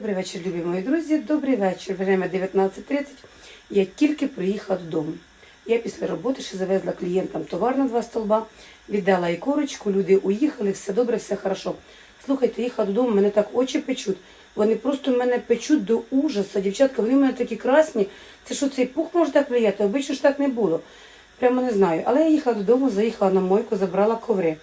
Добрий вечір, любі мої друзі. Добрий вечір. Время 19.30. Я тільки приїхала додому. Я після роботи ще завезла клієнтам товар на два столба, віддала і корочку, люди уїхали, все добре, все хорошо. Слухайте, їхала додому, мене так очі печуть. Вони просто мене печуть до ужасу. Дівчатка, вони в мене такі красні. Це що цей пух може так влияти? Обично ж так не було. Прямо не знаю. Але я їхала додому, заїхала на мойку, забрала коври.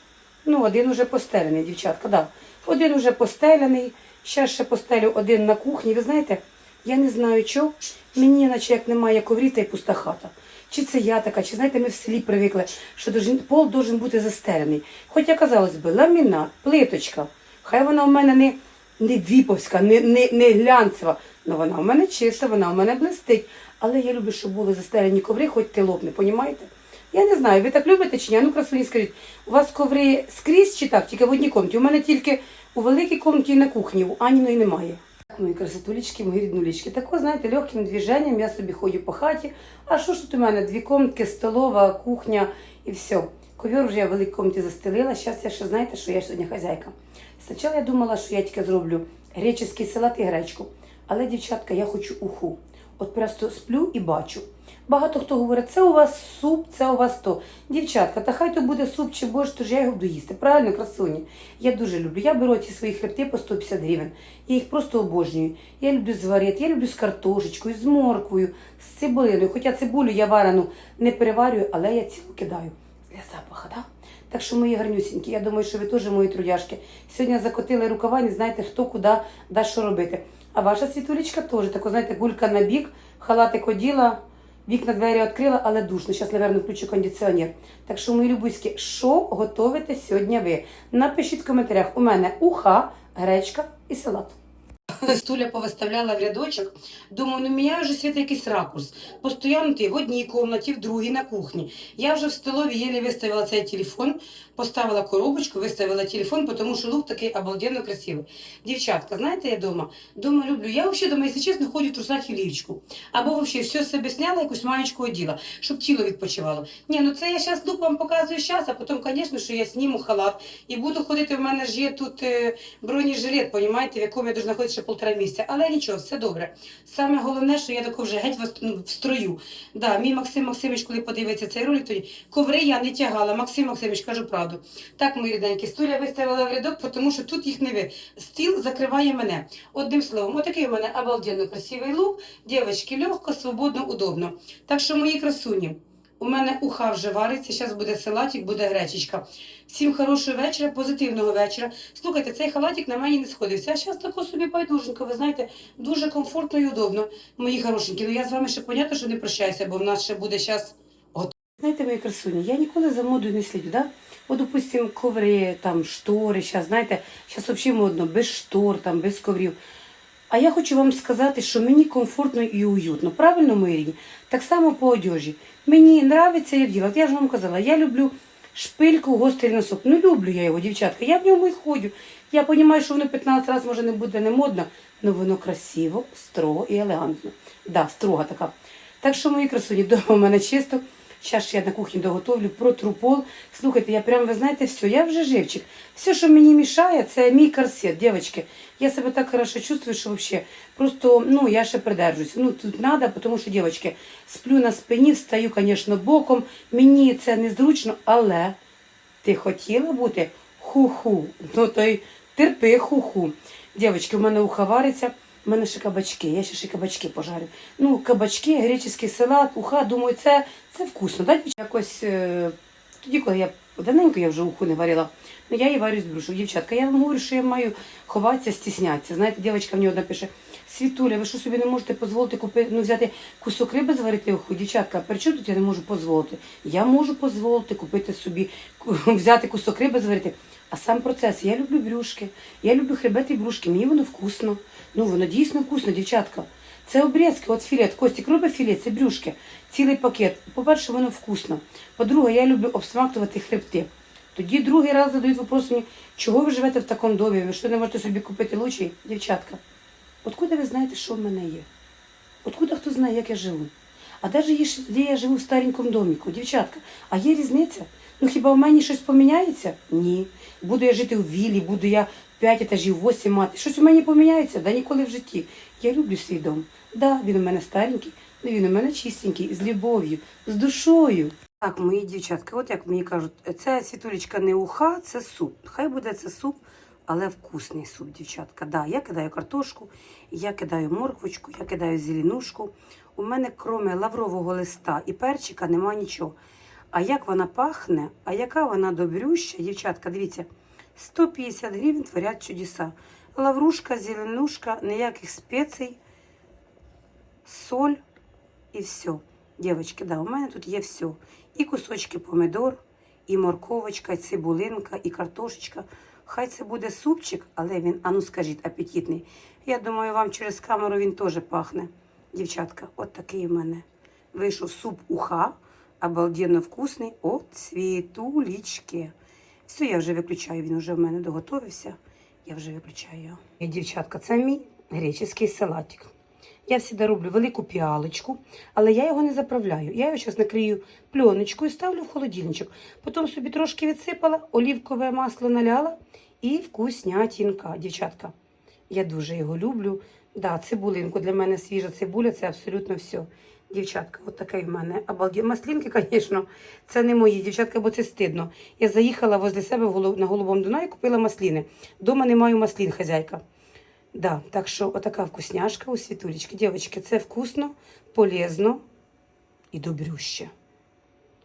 Ну, один уже постелений, дівчатка, да. Один уже постелений, ще ще постелю один на кухні. Ви знаєте, я не знаю чого, мені наче як немає коврів, та й пуста хата. Чи це я така, чи знаєте, ми в селі привикли, що пол должен бути застелений. Хоча, казалось би, ламінат, плиточка. Хай вона в мене не, не віповська, не, не, не глянцева, але вона в мене чиста, вона в мене блистить. Але я люблю, щоб були застелені коври, хоч ти лопне, понімаєте? Я не знаю, ви так любите чи ні? Ну, красуні, скажіть, у вас коври скрізь чи так, тільки в одній комнаті? У мене тільки у великій комнаті на кухні, у Аніної немає. Так, Мої красотулечки, мої ріднулечки. Тако, знаєте, легким движенням я собі ходю по хаті. А що ж тут у мене? Дві комнатки, столова, кухня і все. Ковер вже я в великій комнаті застелила. Зараз я ще знаєте, що я сьогодні хазяйка. Спочатку я думала, що я тільки зроблю греческий салат і гречку. Але, дівчатка, я хочу уху. От просто сплю і бачу. Багато хто говорить, це у вас суп, це у вас то. Дівчатка, та хай то буде суп чи борщ, то ж я його буду їсти. Правильно, красуні? Я дуже люблю. Я беру ці свої хребти по 150 гривень. Я їх просто обожнюю. Я люблю зварити, я люблю з картошечкою, з морквою, з цибулиною. Хоча цибулю я варену не переварюю, але я цілу кидаю. Для запаха, так? Так що мої гарнюсінькі, я думаю, що ви теж мої трудяшки. Сьогодні закотили рукава, не знаєте, хто куди дасть що робити. А ваша світулечка теж, тако, знаєте, гулька на бік, халатик оділа, вікна двері відкрила, але душно. Зараз, напевно, включу кондиціонер. Так що, мої любуські, що готовите сьогодні ви? Напишіть в коментарях. У мене уха, гречка і салат. Стуля повиставляла в рядочок. Думаю, ну міняю вже світ якийсь ракурс. Постоянно ти в одній кімнаті, в другій на кухні. Я вже в столові єлі виставила цей телефон, поставила коробочку, виставила телефон, тому що лук такий обалденно красивий. Дівчатка, знаєте, я дома? Дома люблю. Я взагалі дома, якщо чесно, ходжу в трусах і лівчику. Або взагалі все себе сняла, якусь маєчку оділа, щоб тіло відпочивало. Ні, ну це я зараз лук вам показую зараз, а потім, звісно, що я зніму халат і буду ходити. В мене ж є тут е, бронежилет, понімаєте, в якому я дуже знаходитися ще полтора місяця. Але нічого, все добре. Саме головне, що я тако вже геть в, ну, в строю. Да, мій Максим Максимович, коли подивиться цей ролик, тоді коври я не тягала. Максим Максимович, кажу правду. Так, мої рідненькі, стуля виставила в рядок, тому що тут їх не ви. Стіл закриває мене. Одним словом, отакий у мене обалденно красивий лук. Дівчатки, легко, свободно, удобно. Так що, мої красуні, у мене уха вже вариться, зараз буде салатик, буде гречечка. Всім хорошого вечора, позитивного вечора. Слухайте, цей халатик на мені не сходився. А зараз тако собі байдуженько, ви знаєте, дуже комфортно і удобно. Мої хорошенькі, ну я з вами ще понятно, що не прощаюся, бо в нас ще буде зараз Знаєте, мої красуні, я ніколи за модою не слідю, да? От, допустим, коври, там, штори, зараз, знаєте, зараз взагалі модно, без штор, там, без коврів. А я хочу вам сказати, що мені комфортно і уютно. Правильно, мої рідні? Так само по одежі. Мені подобається, я вділа. Я ж вам казала, я люблю шпильку, гострий носок. Ну, люблю я його, дівчатка. Я в ньому і ходю. Я розумію, що воно 15 разів може не буде не модно, але воно красиво, строго і елегантно. Да, строга така. Так що, мої красуні, вдома в мене чисто. Зараз я на кухні доготовлю, протру пол. Слухайте, я прям, ви знаєте, все, я вже живчик. Все, що мені мішає, це мій корсет, дівчатки. Я себе так хорошо чувствую, що взагалі просто, ну, я ще придержуюся. Ну, тут треба, тому що, дівчатки, сплю на спині, встаю, звісно, боком. Мені це незручно, але ти хотіла бути ху-ху. Ну, то й терпи ху-ху. Дівчатки, в мене ухо вариться. У мене ще кабачки, я ще ще кабачки пожарю. Ну, кабачки, греческий салат, уха, думаю, це, це вкусно. Да? Якось е, тоді, коли я давненько я вже уху не варила, ну я її варю з брюшу. Дівчатка, я вам говорю, що я маю ховатися, стіснятися. Знаєте, дівчинка мені одна пише, Світуля, ви що собі не можете дозволити купити, ну, взяти кусок риби зварити уху? Дівчатка, при чому тут я не можу дозволити? Я можу дозволити купити собі, взяти кусок риби зварити. А сам процес, я люблю брюшки, я люблю хребет і брюшки, мені воно вкусно. Ну, воно дійсно вкусно, дівчатка. Це обрізки, от філет, Костік робить філет, це брюшки, цілий пакет. По-перше, воно вкусно. По-друге, я люблю обсмактувати хребти. Тоді другий раз задають вопрос мені, чого ви живете в такому домі? Ви що не можете собі купити лучший? Дівчатка, откуда ви знаєте, що в мене є? Откуда хто знає, як я живу? А є, ж- де я живу в старенькому доміку, дівчатка, а є різниця. Ну хіба в мені щось поміняється? Ні. Буду я жити у вілі, буду я 5 етажів, 8 мати. Щось у мені поміняється? Да ніколи в житті. Я люблю свій дом. Да, він у мене старенький, але він у мене чистенький, з любов'ю, з душою. Так, мої дівчатки, от як мені кажуть, це світулечка не уха, це суп. Хай буде це суп, але вкусний суп, дівчатка. Да, я кидаю картошку, я кидаю морквочку, я кидаю зеленушку. У мене, кроме лаврового листа і перчика, нема нічого. А як вона пахне, а яка вона добрюща, дівчатка, дивіться, 150 гривень творять чудеса. Лаврушка, зеленушка, ніяких спецій, соль і все. Дівчатки, да, у мене тут є все. І кусочки помидор, і морковочка, і цибулинка, і картошечка. Хай це буде супчик, але він, а ну скажіть, апетитний. Я думаю, вам через камеру він теж пахне. Дівчатка, от такий у мене. Вийшов суп уха, обалденно вкусний. От світулічки. Все, я вже виключаю, він вже в мене доготовився. Я вже виключаю його. Дівчатка, це мій греческий салатик. Я завжди роблю велику піалочку, але я його не заправляю. Я його зараз накрию пленочкою і ставлю в холодильничок. Потім собі трошки відсипала, олівкове масло наляла і вкуснятінка. Дівчатка, я дуже його люблю. Да, цибулинку для мене свіжа цибуля, це абсолютно все. Дівчатка, от такий в мене обалден. Маслінки, звісно, це не мої, дівчатка, бо це стидно. Я заїхала возле себе на Голубому Дунаї, купила масліни. Дома не маю маслін, хазяйка. Да, так що отака вкусняшка у світулечки. Дівчатки, це вкусно, полезно і добрюще.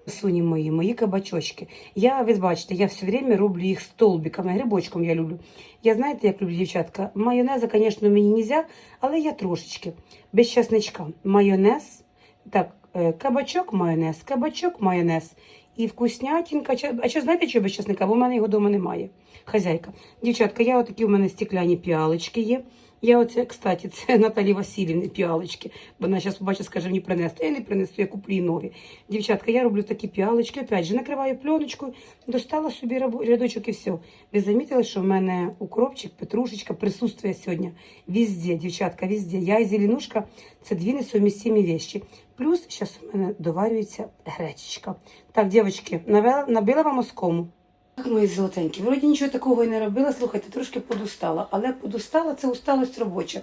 Суні мої, мої кабачочки. Я, ви бачите, я все время роблю їх столбиками, грибочком я люблю. Я знаєте, як люблю дівчатка? Майонеза, звісно, мені не можна, але я трошечки. Без часничка. Майонез, так, е, кабачок, майонез, кабачок, майонез. І вкуснятінка. А що знаєте, що без часника? Бо в мене його вдома немає. Хазяйка. Дівчатка, я отакі у мене стекляні піалочки є. Я оце, кстати, це Наталі Васильівни піалочки. Бо вона зараз побачить, скаже мені принести. Я не принесу, я куплю нові. Дівчатка, я роблю такі піалочки. Опять же, накриваю пленочкою, достала собі рядочок і все. Ви замітили, що в мене укропчик, петрушечка присутствує сьогодні везде, дівчатка, везде. Я і зеленушка це дві несумістимі вещі. Плюс зараз у мене доварюється гречечка. Так, дівчатки, навела, набила вам оскому. Так, мої золотенькі, вроді нічого такого і не робила. Слухайте, трошки подустала, але подустала це усталость робоча.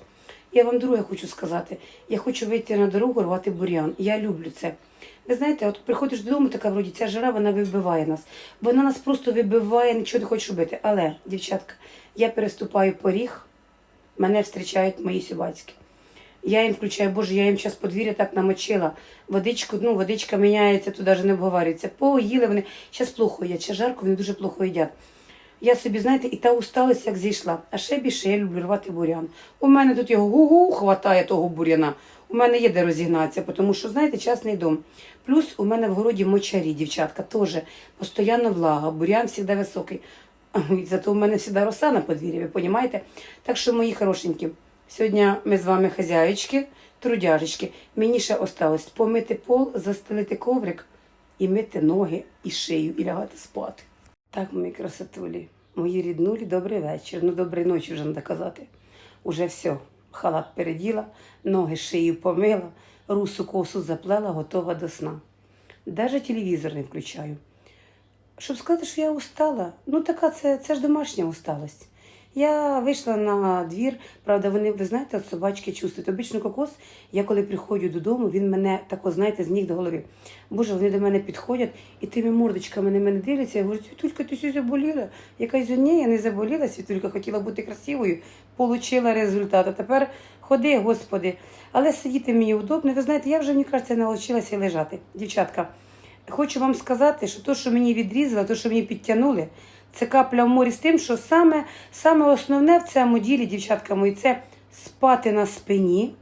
Я вам друге хочу сказати. Я хочу вийти на дорогу, рвати бур'ян. Я люблю це. Ви знаєте, от приходиш додому, така вроді ця жара, вона вибиває нас. Вона нас просто вибиває, нічого не хочеш робити. Але, дівчатка, я переступаю поріг, мене зустрічають мої сюбацькі. Я їм включаю, боже, я їм зараз подвір'я так намочила. Водичку, ну, водичка міняється, тут навіть не обговорюється. Поїли вони. Зараз плохо їдять, ще жарко, вони дуже плохо їдять. Я собі, знаєте, і та усталость як зійшла. А ще більше я люблю рвати бурян. У мене тут його гу-гу хватає того буряна. У мене є де розігнатися, тому що, знаєте, частний дом. Плюс у мене в городі мочарі, дівчатка, теж постійно влага, бурян завжди високий. Зато у мене завжди роса на подвір'ї, ви розумієте? Так що, мої хорошенькі, сьогодні ми з вами хазяєчки, трудяжечки. Мені ще осталось помити пол, застелити коврик і мити ноги і шию, і лягати спати. Так, мої красотулі, мої ріднулі, добрий вечір. Ну, доброї ночі вже треба казати. Уже все, халат переділа, ноги шию помила, русу косу заплела, готова до сна. Даже телевізор не включаю. Щоб сказати, що я устала, ну така це, це ж домашня усталость. Я вийшла на двір, правда, вони, ви знаєте, собачки чувствують. Обично кокос, я коли приходжу додому, він мене тако, знаєте, з ніг до голови. Боже, вони до мене підходять і тими мордочками на мене дивляться. Я говорю, Світулька, ти що заболіла? Я кажу, ні, я не заболіла, Світулька, хотіла бути красивою, получила результат. А тепер ходи, господи. Але сидіти мені удобно. Ви знаєте, я вже, мені кажеться, навчилася лежати. Дівчатка, хочу вам сказати, що то, що мені відрізало, то, що мені підтягнули, це капля в морі з тим, що саме, саме основне в цьому ділі, дівчатка мої, це спати на спині.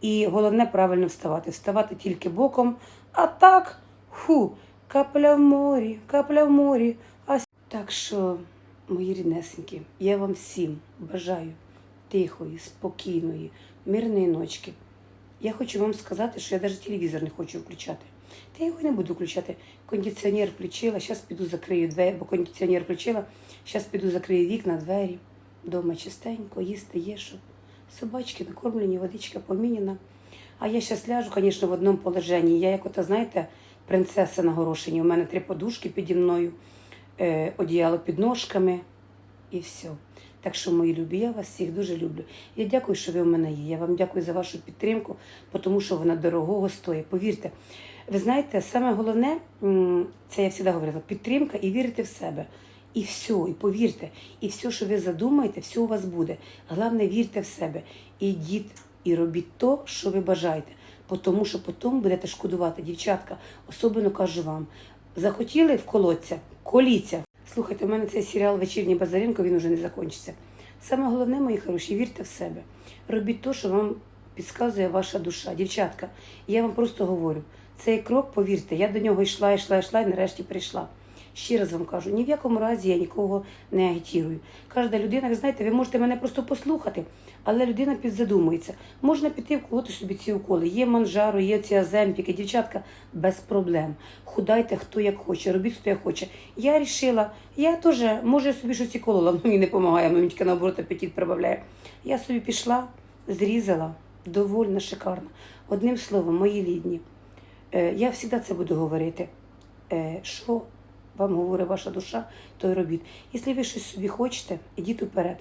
І головне правильно вставати. Вставати тільки боком. А так, фу, капля в морі, капля в морі. А... Так що, мої ріднесенькі, я вам всім бажаю тихої, спокійної, мирної ночки. Я хочу вам сказати, що я навіть телевізор не хочу включати. Та я його не буду включати. Кондиціонер включила, зараз піду закрию двері, бо кондиціонер включила, зараз піду закрию вікна, двері. Дома чистенько, їсти є що. Собачки накормлені, водичка поміняна. А я зараз ляжу, звісно, в одному положенні. Я як ото, знаєте, принцеса на горошині. У мене три подушки піді мною, е, одіяло під ножками і все. Так що, мої любі, я вас всіх дуже люблю. Я дякую, що ви в мене є. Я вам дякую за вашу підтримку, тому що вона дорогого стоїть. Повірте, ви знаєте, саме головне, це я завжди говорила, підтримка і вірити в себе. І все, і повірте, і все, що ви задумаєте, все у вас буде. Головне, вірте в себе. Ідіть і робіть то, що ви бажаєте. Тому що потім будете шкодувати, дівчатка. Особливо кажу вам, захотіли вколоться, коліться. Слухайте, у мене цей серіал Вечірній Базаренко, він уже не закінчиться. Саме головне, мої хороші, вірте в себе. Робіть то, що вам підказує ваша душа. Дівчатка, я вам просто говорю, цей крок, повірте, я до нього йшла, йшла, йшла і нарешті прийшла. Ще раз вам кажу, ні в якому разі я нікого не агітірую. Кожна людина, ви знаєте, ви можете мене просто послухати, але людина підзадумується. Можна піти вколоти собі ці уколи. Є манжаро, є ці аземпіки, дівчатка, без проблем. Худайте хто як хоче, робіть хто як хоче. Я вирішила, я теж, може, я собі щось і колола, але мені не допомагає, мені тільки наоборот апетит прибавляє. Я собі пішла, зрізала, довольна, шикарно. Одним словом, мої рідні, е, я завжди це буду говорити. Е, Що вам говорить ваша душа, то й робіть. Якщо ви щось собі хочете, ідіть уперед.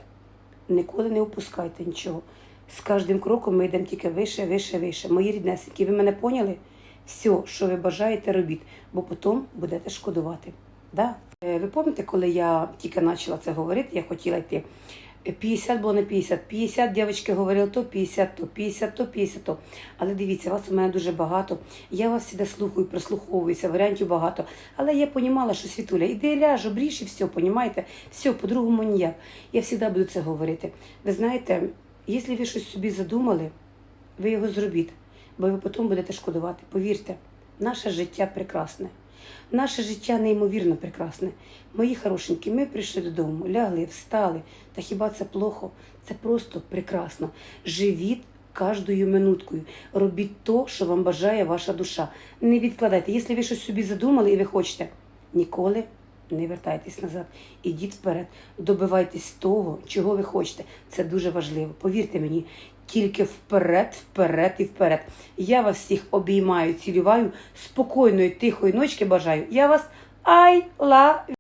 Ніколи не опускайте нічого. З кожним кроком ми йдемо тільки вище, вище, вище. Мої ріднесенькі, ви мене поняли? Все, що ви бажаєте, робіть, бо потім будете шкодувати. Да? Е, Ви пам'ятаєте, коли я тільки почала це говорити, я хотіла йти. Е, 50 було не 50, 50 дівчатки говорили то 50, то 50, то 50, то. Але дивіться, вас у мене дуже багато. Я вас завжди слухаю, прислуховуюся, варіантів багато. Але я понімала, що світуля, іди ляж, обріж і все, понімаєте? Все, по-другому ніяк. Я завжди буду це говорити. Ви знаєте, якщо ви щось собі задумали, ви його зробіть, бо ви потім будете шкодувати. Повірте, наше життя прекрасне. Наше життя неймовірно прекрасне. Мої хорошенькі, ми прийшли додому, лягли, встали. Та хіба це плохо? Це просто прекрасно. Живіть кожною минуткою. Робіть то, що вам бажає ваша душа. Не відкладайте. Якщо ви щось собі задумали і ви хочете, ніколи не вертайтесь назад. Ідіть вперед, добивайтесь того, чого ви хочете. Це дуже важливо. Повірте мені, тільки вперед, вперед і вперед. Я вас всіх обіймаю, цілюваю, спокійної, тихої ночки бажаю. Я вас I love